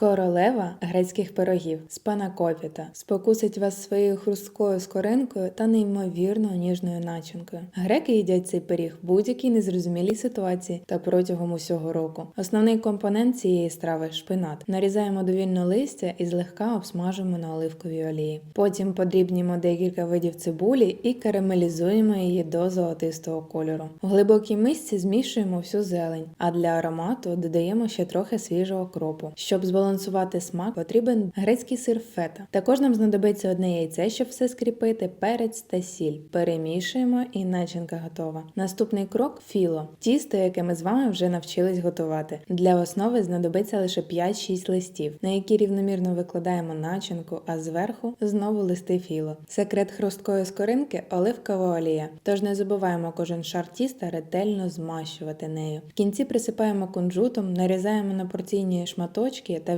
Королева грецьких пирогів спанакопіта спокусить вас своєю хрусткою скоринкою та неймовірно ніжною начинкою. Греки їдять цей пиріг в будь-якій незрозумілій ситуації та протягом усього року. Основний компонент цієї страви шпинат. Нарізаємо довільно листя і злегка обсмажуємо на оливковій олії. Потім подрібнімо декілька видів цибулі і карамелізуємо її до золотистого кольору. В глибокій мисці змішуємо всю зелень, а для аромату додаємо ще трохи свіжого кропу. Щоб збалансувати смак, потрібен грецький сир фета. Також нам знадобиться одне яйце, щоб все скріпити, перець та сіль. Перемішуємо і начинка готова. Наступний крок філо. Тісто, яке ми з вами вже навчились готувати. Для основи знадобиться лише 5-6 листів, на які рівномірно викладаємо начинку, а зверху знову листи філо. Секрет хрусткої скоринки оливкова олія. Тож не забуваємо кожен шар тіста ретельно змащувати нею. В кінці присипаємо кунжутом, нарізаємо на порційні шматочки та